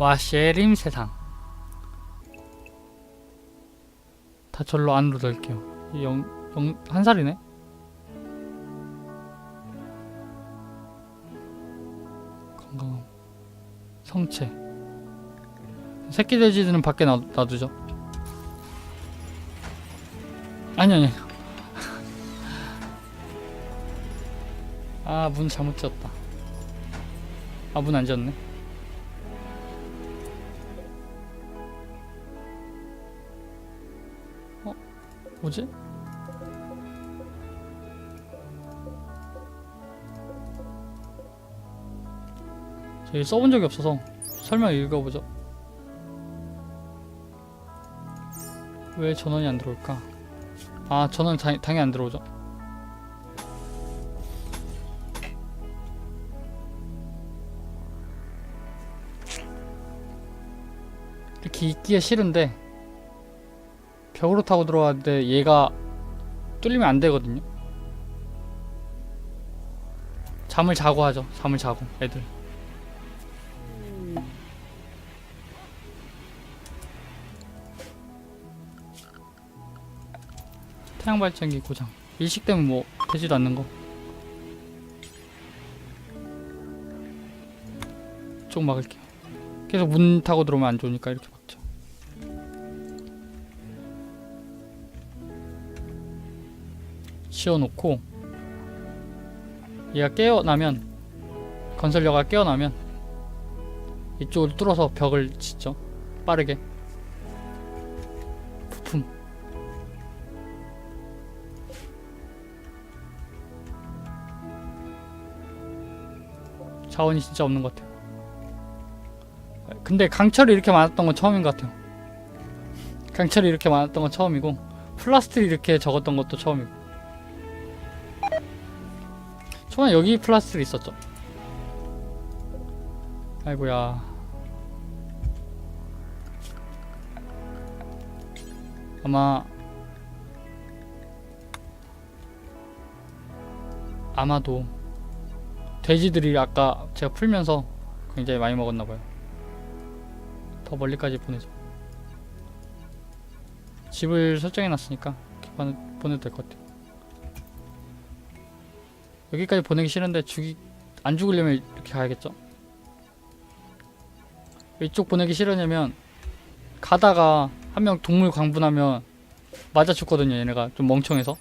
와 쉐림 세상. 다 절로 안으로 넣을게요. 영, 영, 한 살이네? 건강함. 성체. 새끼 돼지들은 밖에 놔, 놔두죠. 아니 아니. 아문 잘못 지었다. 아 문 안 지었네 뭐지? 저기 써본 적이 없어서 설명 읽어보죠 왜 전원이 안 들어올까? 아 전원 당, 당연히 안 들어오죠 이렇게 있기가 싫은데 벽으로 타고 들어왔는데 얘가 뚫리면 안 되거든요. 잠을 자고 하죠. 잠을 자고 애들. 태양 발전기 고장. 일식 때문에 뭐 되지도 않는 거. 쪽 막을게요. 계속 문 타고 들어오면 안 좋으니까 이렇게 막죠. 씌워놓고 얘가 깨어나면 건설료가 깨어나면 이쪽을 뚫어서 벽을 짓죠. 빠르게. 부품. 자원이 진짜 없는 것 같아요. 근데 강철이 이렇게 많았던 건 처음인 것 같아요. 강철이 이렇게 많았던 건 처음이고 플라스틱이 이렇게 적었던 것도 처음이고 초반에 여기 플라스틱이 있었죠. 아이고야. 아마 아마도 돼지들이 아까 제가 풀면서 굉장히 많이 먹었나 봐요. 더 멀리까지 보내죠. 집을 설정해 놨으니까 이렇게 보내, 보내도 될 것 같아요. 여기까지 보내기 싫은데 죽이 안 죽으려면 이렇게 가야겠죠? 이쪽 보내기 싫으냐면 가다가 한 명 동물 광분하면 맞아 죽거든요. 얘네가 좀 멍청해서.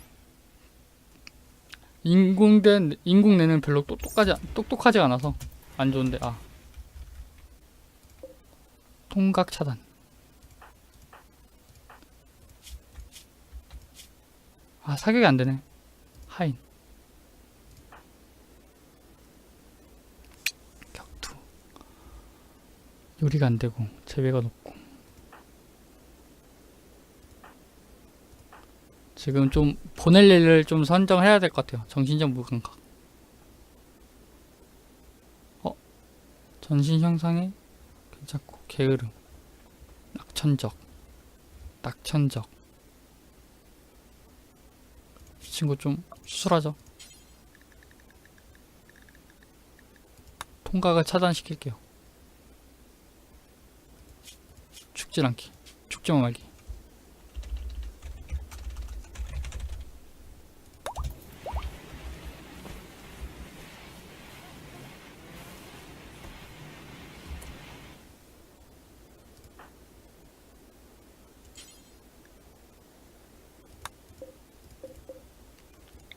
인공된 인공내는 별로 똑똑하지 똑똑하지 않아서 안 좋은데 아 통각 차단. 아 사격이 안 되네. 하인. 격투. 요리가 안 되고 재배가 높고. 지금 좀 보낼 일을 좀 선정해야 될 것 같아요. 정신적 무감각. 어? 전신 형상에 괜찮고 게으름. 낙천적. 낙천적. 이 친구 좀 수술하죠. 통각을 차단시킬게요. 죽질 않기. 죽지만 말기.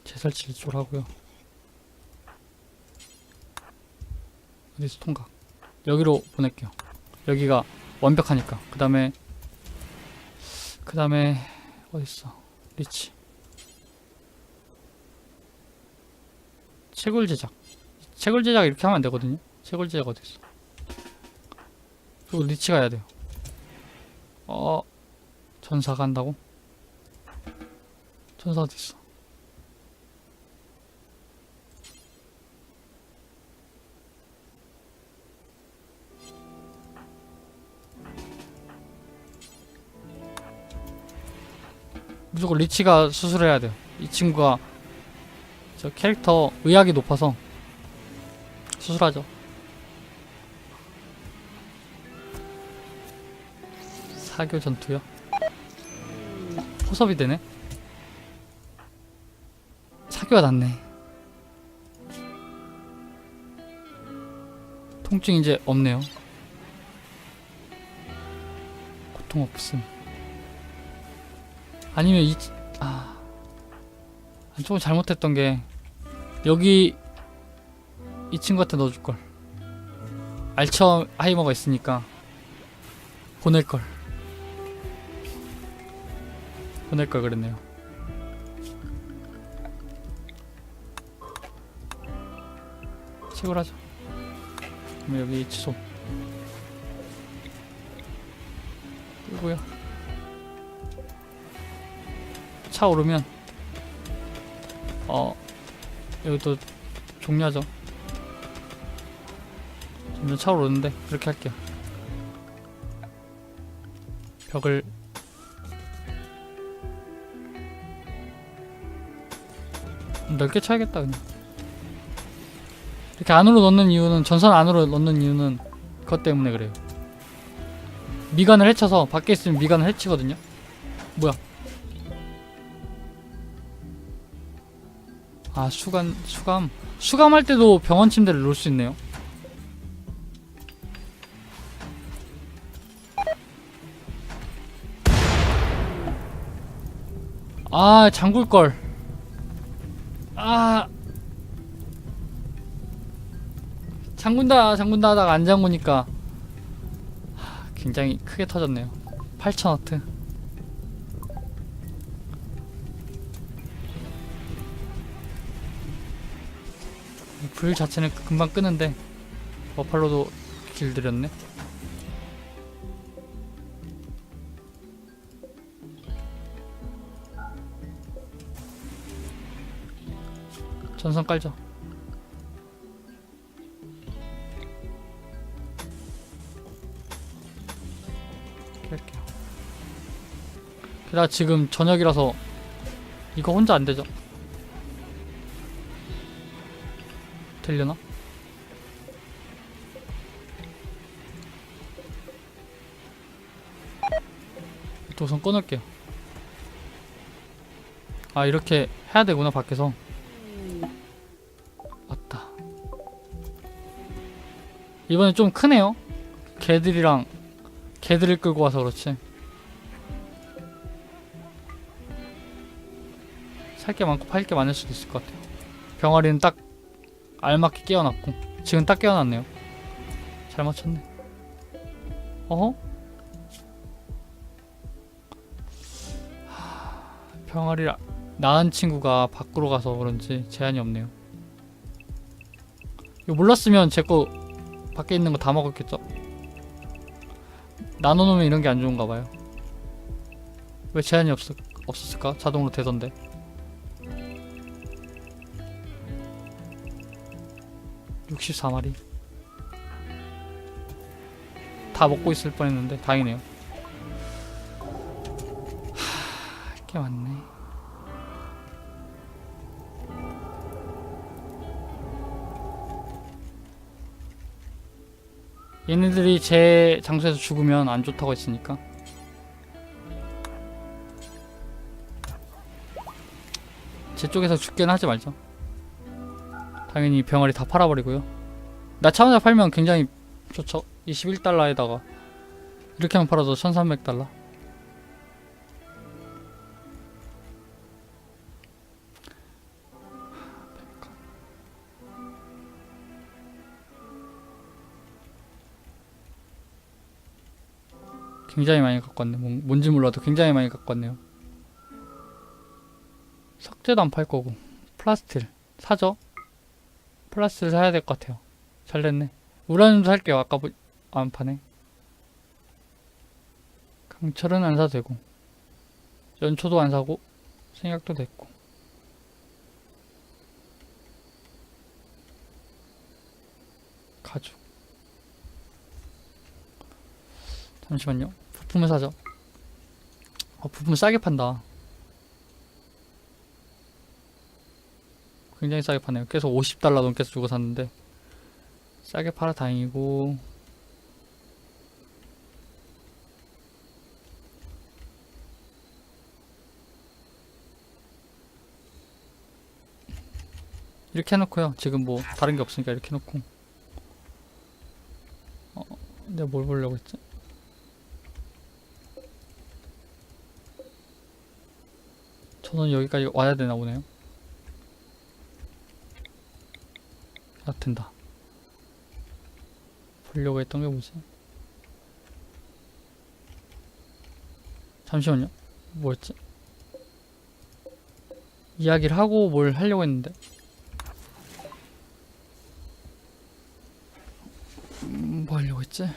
재설치 이쪽으로 하고요. 어디서 통각? 여기로 보낼게요. 여기가 완벽하니까. 그 다음에 그 다음에 어딨어? 리치. 채굴 제작. 채굴 제작 이렇게 하면 안 되거든요. 채굴 제작 어디 있어? 그리고 리치 가야 돼요. 어 전사 간다고? 전사 어디 있어? 무조건 리치가 수술해야 돼요. 이 친구가 저 캐릭터 의학이 높아서 수술하죠. 사교 전투요? 포섭이 되네? 사교가 낫네 통증 이제 없네요 고통 없음 아니면 이 아, 조금 잘못했던 게 여기 이 친구한테 넣어줄 걸. 알처 하이머가 있으니까 보낼 걸. 보낼 걸 그랬네요. 채굴하자 그럼 여기 취소. 끌고요 차 오르면 어 여기 또 종료하죠. 점점 차 오르는데 그렇게 할게요. 벽을 넓게 쳐야겠다 그냥. 이렇게 안으로 넣는 이유는 전선 안으로 넣는 이유는 그것 때문에 그래요. 미간을 해쳐서 밖에 있으면 미간을 해치거든요. 뭐야 아 수감 수감? 수감할 때도 병원 침대를 놓을 수 있네요. 아 잠글걸. 아. 잠군다 잠군다 하다가 안 잠그니까 하, 굉장히 크게 터졌네요. 8,000와트 불 자체는 금방 끄는데 버팔로도 길들였네. 전선 깔죠. 할게요. 게다가 지금 저녁이라서 이거 혼자 안 되죠 되려나? 또 우선 꺼놓을게요. 아 이렇게 해야 되구나 밖에서. 맞다. 이번에 좀 크네요. 개들이랑 개들을 끌고 와서 그렇지. 살 게 많고 팔 게 많을 수도 있을 것 같아요. 병아리는 딱 알맞게 깨어났고 지금 딱 깨어났네요. 잘 맞췄네. 어허? 하, 병아리 낳은 친구가 밖으로 가서 그런지 제한이 없네요. 이거 몰랐으면 제 거 밖에 있는 거 다 먹었겠죠? 나눠놓으면 이런 게 안 좋은가 봐요. 왜 제한이 없, 없었을까? 자동으로 되던데 육십사 마리 다 먹고 있을 뻔했는데 다행이네요. 하... 꽤 많네. 얘네들이 제 장소에서 죽으면 안 좋다고 했으니까. 제 쪽에서 죽게는 하지 말죠 당연히 병아리 다 팔아버리고요. 나차 혼자 팔면 굉장히 좋죠. 21달러에다가 이렇게 하면 팔아도 1300달러. 굉장히 많이 갖고 왔네. 뭔- 뭔지 몰라도 굉장히 많이 갖고 왔네요. 석재도 안 팔 거고. 플라스틸 사죠 플라스틸 사야 될 것 같아요. 잘 됐네. 우라늄도 살게요. 아까 보... 안 파네 강철은 안 사도 되고. 연초도 안 사고 생각도 됐고. 가죽. 잠시만요. 부품을 사죠. 어 부품 싸게 판다 굉장히 싸게 파네요. 계속 50달러 넘게 주고 샀는데 싸게 팔아 다행이고 이렇게 해놓고요. 지금 뭐 다른 게 없으니까 이렇게 해놓고 어, 내가 뭘 보려고 했지? 저는 여기까지 와야 되나 보네요. 아 된다. 보려고 했던 게 뭐지? 잠시만요. 뭐였지? 이야기를 하고 뭘 하려고 했는데. 음, 뭐 하려고 했지?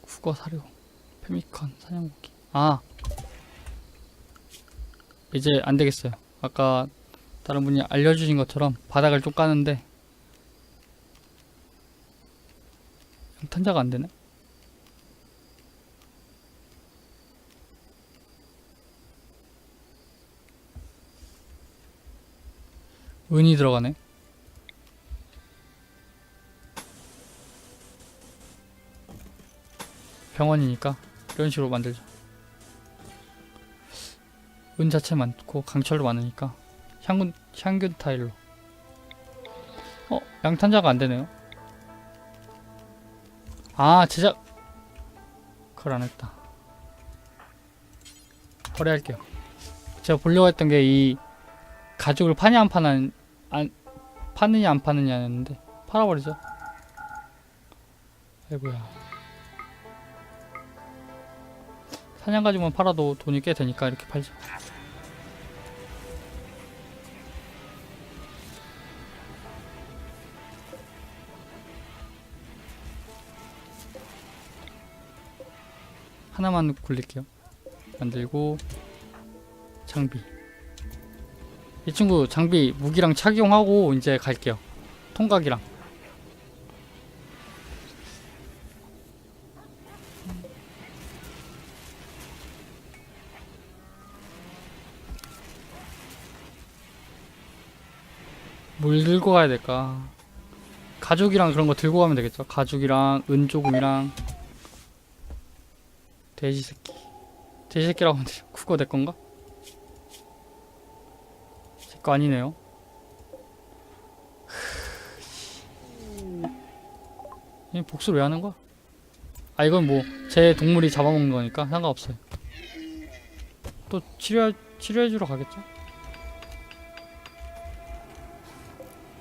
국어 사료, 페미컨, 사냥고기. 아! 이제 안 되겠어요. 아까 다른 분이 알려주신 것처럼 바닥을 좀 까는데 탄자가 안 되네. 은이 들어가네. 병원이니까 이런 식으로 만들죠. 은 자체 많고 강철도 많으니까 향균 향균 타일로. 어 양탄자가 안 되네요. 아 제작 그걸 안 했다. 거래할게요. 제가 보려고 했던 게 이 가죽을 파냐 안 파는 안 파느냐 안 파느냐였는데 팔아버리죠. 아이고야. 사냥 가죽만 팔아도 돈이 꽤 되니까 이렇게 팔죠. 하나만 굴릴게요. 만들고 장비. 이 친구 장비 무기랑 착용하고 이제 갈게요. 통각이랑. 뭘 들고 가야 될까? 가죽이랑 그런 거 들고 가면 되겠죠? 가죽이랑 은조금이랑 돼지 새끼. 돼지 새끼라고 되죠. 그거 내 건가? 제 거 아니네요. 이 복수를 왜 하는 거야? 아 이건 뭐 제 동물이 잡아먹는 거니까 상관없어요. 또 치료 치료해주러 가겠죠?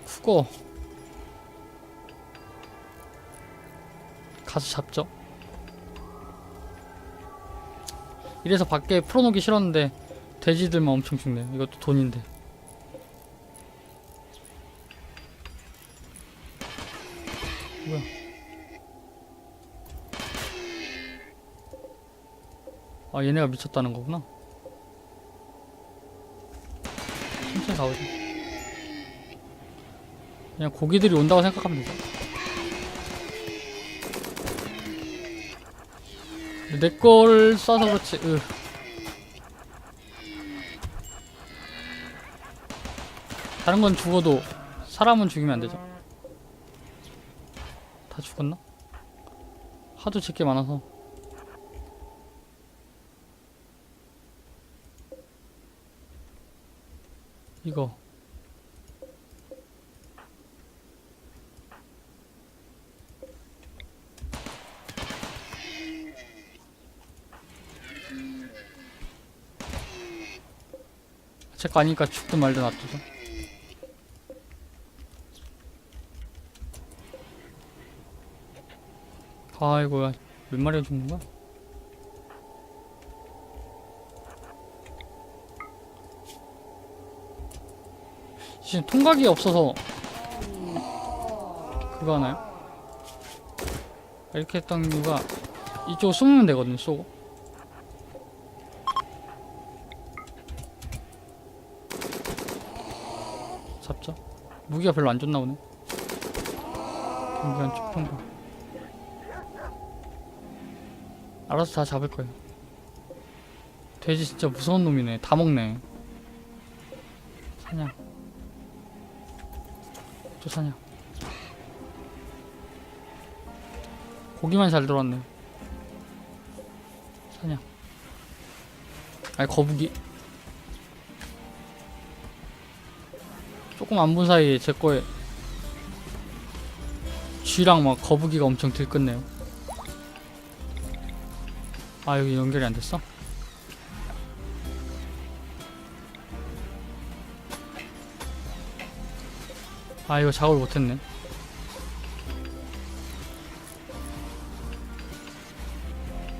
국어 가서 잡죠. 이래서 밖에 풀어놓기 싫었는데 돼지들만 엄청 죽네. 이것도 돈인데. 뭐야? 아 얘네가 미쳤다는 거구나. 천천히 가보자. 그냥 고기들이 온다고 생각하면 되죠. 내 거를 쏴서 그렇지. 으. 다른 건 죽어도 사람은 죽이면 안 되죠. 다 죽었나? 하도 짓게 많아서. 이거. 제거 아니니까 죽든 말든 놔두죠. 아이고야, 몇 마리가 죽는 거야? 지금 통각이 없어서 그거 하나요? 이렇게 했던 이유가 이쪽 숨으면 되거든요, 쏘고. 잡죠. 무기가 별로 안 좋나 보네. 경기한 축평가. 알아서 다 잡을 거예요. 돼지 진짜 무서운 놈이네. 다 먹네. 사냥. 또 사냥. 고기만 잘 들어왔네. 사냥. 아니 거북이. 조금 안 본 사이에 제 거에 쥐랑 막 거북이가 엄청 들끓네요. 아 여기 연결이 안 됐어? 아 이거 작업을 못했네.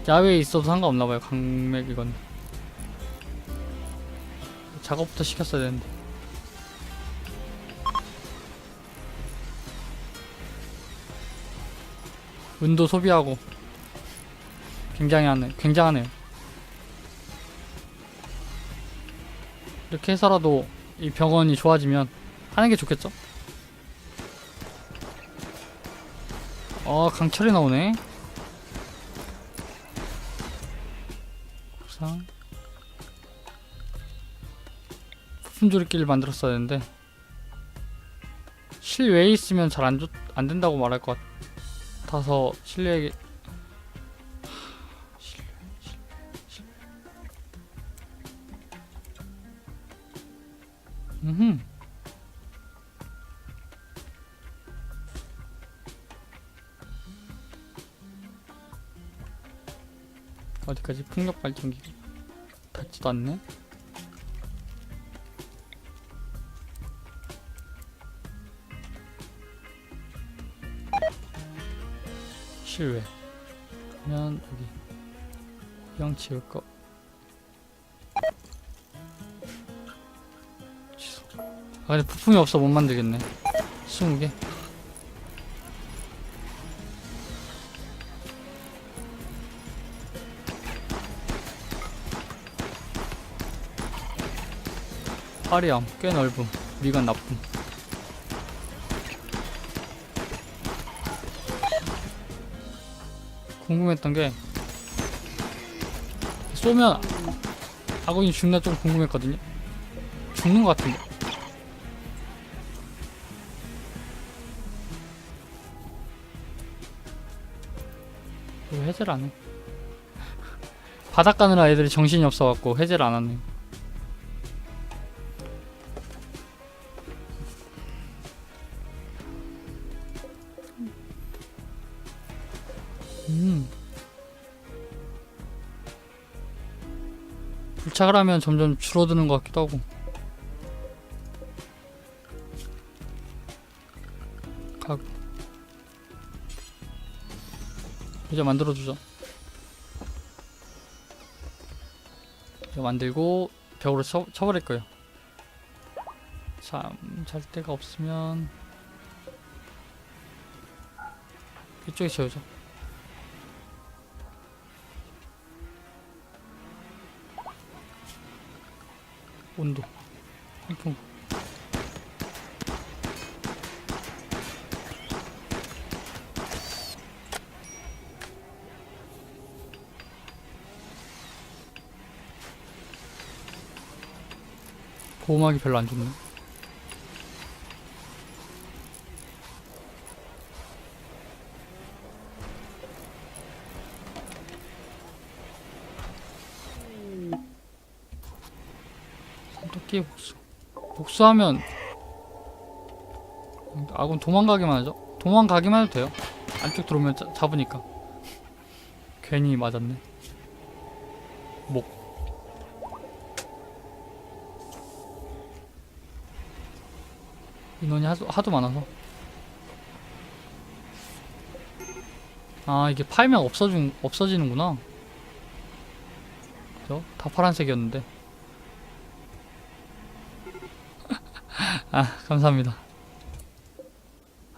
야외에 있어도 상관없나봐요 강맥 이건. 작업부터 시켰어야 되는데. 운도 소비하고 굉장히 하네 굉장하네요. 이렇게 해서라도 이 병원이 좋아지면 하는 게 좋겠죠? 어 강철이 나오네. 옥상 부품 조립기를 만들었어야 되는데 실외에 있으면 잘안안 된다고 말할 것 같아 서 실내에 실내, 실내, 실내. 음흠. 어디까지 풍력 발전기 닿지도 않네. 실외. 그러면 여기 형 지을 거. 취소. 아 근데 부품이 없어 못 만들겠네. 20개. 파리암 꽤 넓음 미간 나쁨 궁금했던 게 쏘면 아군이 죽나 좀 궁금했거든요. 죽는 것 같은데. 왜 해제를 안해? 바닥 가느라 애들이 정신이 없어갖고 해제를 안 하네 음. 불착을 하면 점점 줄어드는 것 같기도 하고. 각. 이제 만들어주자. 이거 만들고 벽으로 쳐, 쳐버릴 거예요. 참, 잘 데가 없으면 이쪽에 채우죠. 온도. 한풍 보호막이 별로 안 좋네 토끼 복수 복수하면 아군 도망가기만 하죠? 도망가기만 해도 돼요. 안쪽 들어오면 자, 잡으니까. 괜히 맞았네. 목. 인원이 하도, 하도 많아서. 아 이게 팔면 없어진, 없어지는구나. 그죠? 다 파란색이었는데 아 감사합니다.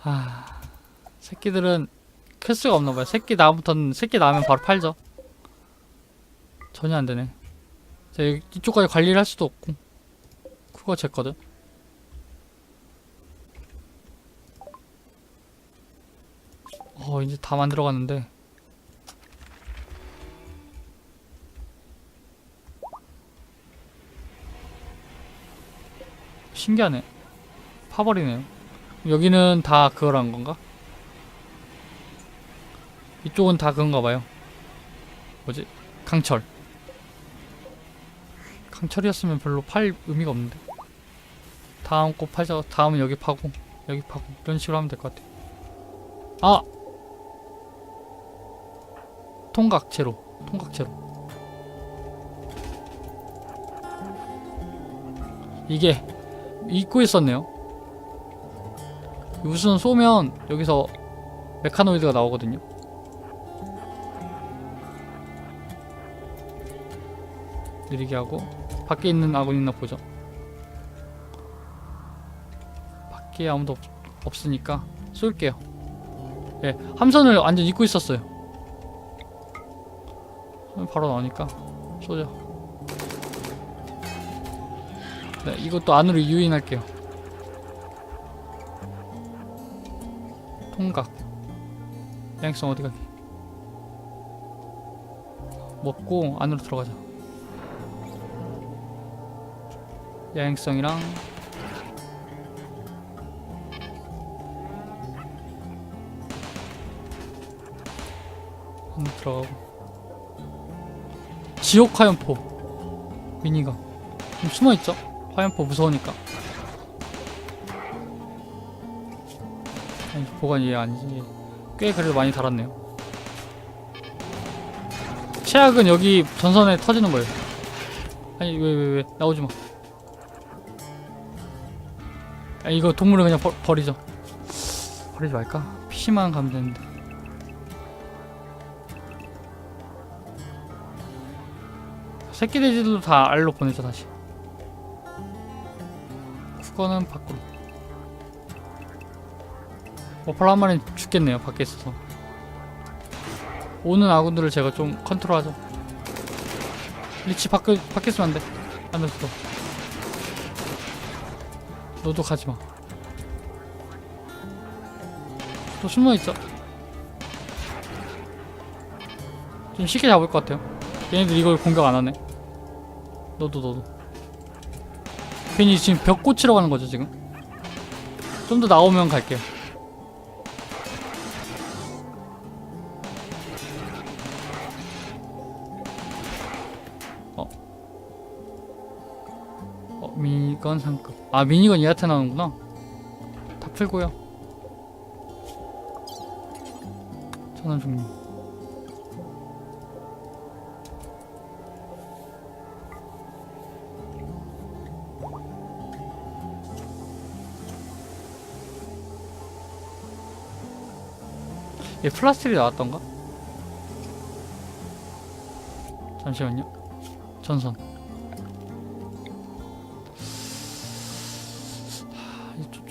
아 새끼들은 퀘스가 없나봐요. 새끼 나부터는 새끼 나면 바로 팔죠. 전혀 안되네. 이쪽까지 관리를 할 수도 없고. 그거 제 거든. 어 이제 다 만들어갔는데. 신기하네 파버리네요. 여기는 다 그거란 건가? 이쪽은 다 그건가 봐요. 뭐지? 강철. 강철이었으면 별로 팔 의미가 없는데. 다 다음 꽃 팔자. 다음은 여기 파고 여기 파고. 이런 식으로 하면 될 것 같아 아! 통각제로. 통각제로. 이게 잊고 있었네요 우선 쏘면 여기서 메카노이드가 나오거든요. 느리게 하고 밖에 있는 아군 있나 보죠. 밖에 아무도 없, 없으니까 쏠게요. 예 함선을 완전 잊고 있었어요. 바로 나오니까 쏘자 네 이것도 안으로 유인할게요 통각. 양성 어디 가게? 먹고 안으로 들어가자. 야행성이랑 안으로 들어가고. 지옥 화염포. 미니가. 좀 숨어있죠? 화염포 무서우니까 보관이 얘 아니지 꽤 그래도 많이 달았네요. 최악은 여기 전선에 터지는 거예요. 아니 왜 왜 왜? 나오지마. 아 이거 동물은 그냥 버, 버리죠. 버리지 말까? PC만 가면 되는데. 새끼 돼지들도 다 알로 보내죠 다시. 그거는 밖으로 워펄 한 마리는 죽겠네요 밖에 있어서. 오는 아군들을 제가 좀 컨트롤하죠. 리치 밖에, 밖에 있으면 안돼. 또 너도 가지마. 또 숨어있죠 좀 쉽게 잡을 것 같아요. 얘네들 이걸 공격 안하네. 너도 너도. 괜히 지금 벽 꽂히러 가는 거죠 지금? 좀 더 나오면 갈게요 어 미니건 상급 아 미니건 얘한테 나오는구나 다 풀고요 전원 종료 얘 플라스틱이 나왔던가? 잠시만요. 전선.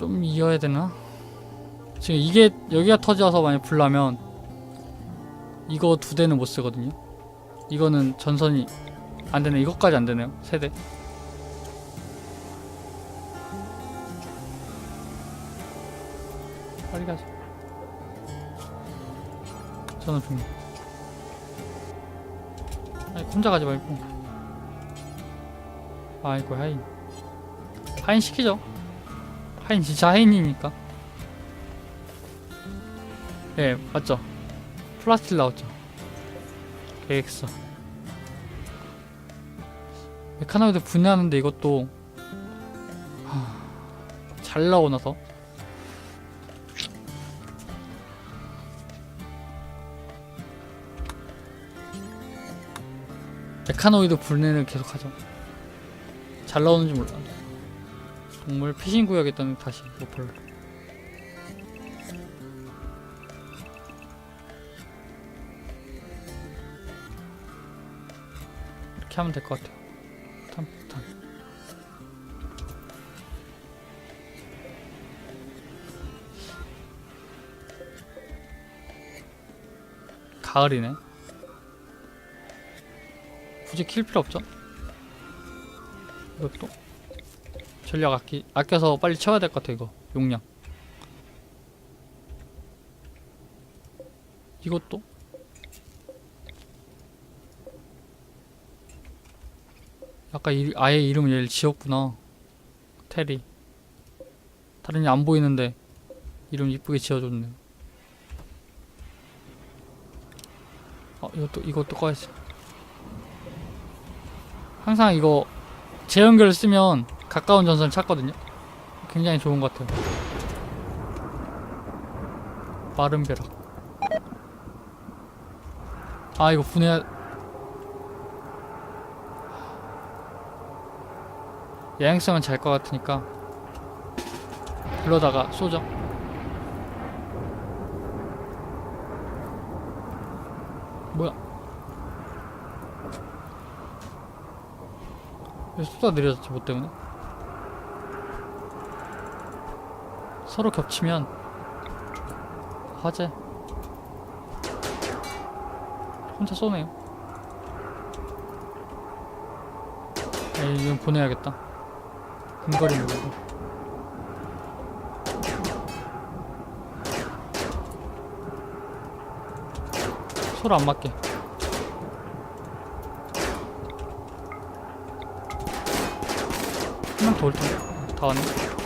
좀- 좀 이어야 되나? 지금 이게 여기가 터져서 만약 불나면 이거 두 대는 못 쓰거든요. 이거는 전선이 안 되네. 이것까지 안 되네요. 세 대. 빨리 가자. 저는 좀 아니 혼자 가지 말고 아이고 하인 하인 시키죠 하인 진짜 하인이니까. 예 맞죠. 플라스틱 나왔죠. 계획서. 메카노이드 분해하는데 이것도 하... 잘 나오나서 메카노이드 분해를 계속하죠. 잘 나오는지 몰라. 동물 피싱 구역에 있던 다시 로컬. 이렇게 하면 될 것 같아요. 탄탄. 가을이네. 굳이 킬 필요 없죠? 이것도 전략 아끼, 아껴서 빨리 채워야 될 것 같아 이거. 용량. 이것도? 아까 이, 아예 이름을 얘를 지었구나. 테리. 다른 애 안 보이는데 이름 이쁘게 지어줬네요 어 이것도 이것도 꺼야지. 항상 이거 재연결 쓰면 가까운 전선을 찾거든요 굉장히 좋은 것 같아요. 마른 벼락. 아 이거 분해. 야행성은 잘 것 같으니까 불러다가 쏘죠. 뭐야? 왜 속도가 느려졌지 뭐 때문에? 서로 겹치면 화재 혼자 쏘네요. 에이 이건 보내야겠다. 근거리 누르고. 서로 안 맞게. 한명더 올 텐데 다 왔네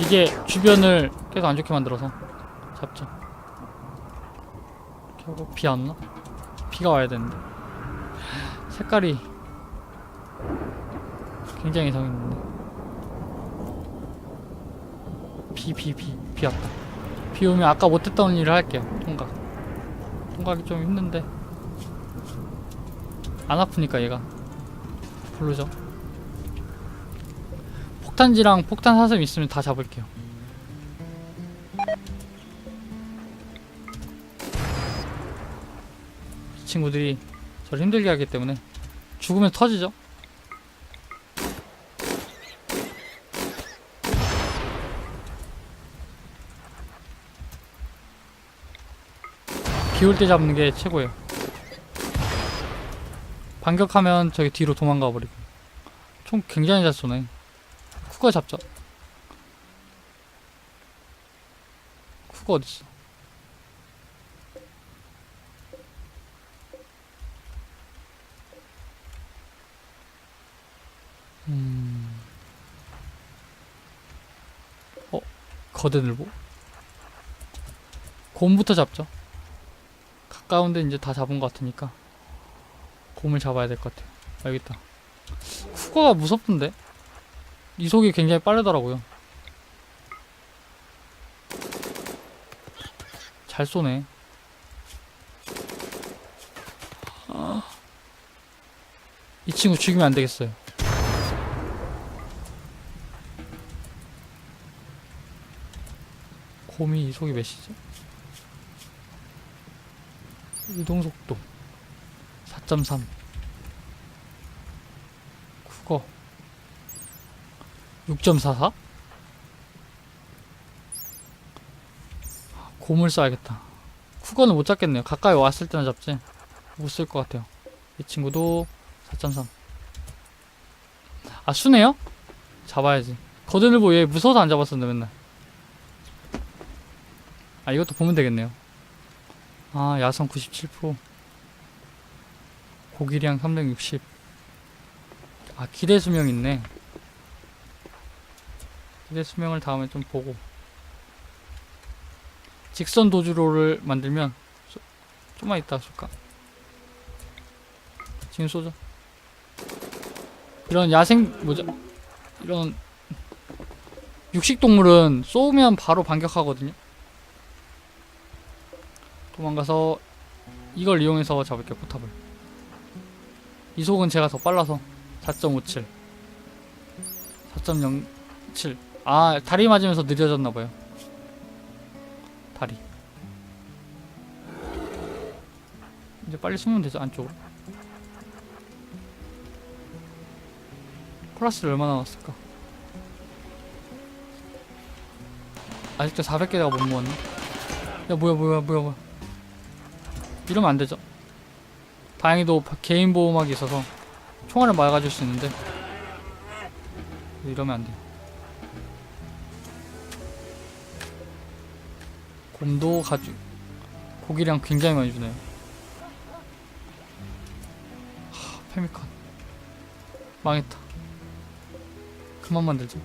이게 주변을 계속 안 좋게 만들어서 잡죠. 결국 비안 오나? 비가 와야 되는데 색깔이 굉장히 이상했는데 비 비 비 비 왔다. 비 오면 아까 못했던 일을 할게요. 통각. 통각이 좀 힘든데 안 아프니까 얘가 부르죠. 폭탄지랑 폭탄 사슴 있으면 다 잡을게요. 이 친구들이 저를 힘들게 하기 때문에 죽으면 터지죠. 비올 때 잡는 게 최고예요. 반격하면 저기 뒤로 도망가 버리고. 총 굉장히 잘 쏘네. 쿠거 잡죠. 쿠거 어딨어? 음. 어, 거대 늘보? 곰부터 잡죠. 가까운데 이제 다 잡은 것 같으니까 곰을 잡아야 될 것 같아요. 있다. 쿠거가 무섭던데? 이속이 굉장히 빠르더라고요. 잘 쏘네. 아. 이 친구 죽이면 안 되겠어요. 곰이 이속이 몇이지? 이동 속도 4.3 국어 6.44? 곰을 쏴야겠다. 쿠거는 못 잡겠네요. 가까이 왔을 때나 잡지. 못 쓸 것 같아요. 이 친구도 4.3. 아, 수네요? 잡아야지. 거드늘보 얘 무서워서 안 잡았었는데 맨날. 아, 이것도 보면 되겠네요. 아, 야성 97%. 고기량 360. 아, 기대 수명 있네. 기대 수명을 다음에 좀 보고 직선 도주로를 만들면 쏘- 좀만 이따 쏠까? 지금 쏘죠 이런 야생 뭐죠? 이런 육식 동물은 쏘면 바로 반격하거든요 도망가서 이걸 이용해서 잡을게요 포탑을 이속은 제가 더 빨라서 4.57 4.07 아 다리 맞으면서 느려졌나봐요. 다리. 이제 빨리 숨으면 되죠 안쪽으로. 플러스를 얼마나 남았을까? 아직도 400개가 못 모았네. 야 뭐야 뭐야 뭐야 뭐야. 이러면 안되죠. 다행히도 바- 개인 보호막이 있어서 총알을 막아줄 수 있는데. 이러면 안돼 곰도 가죽 고기량 굉장히 많이 주네요 하, 페미컨 망했다. 그만 만들자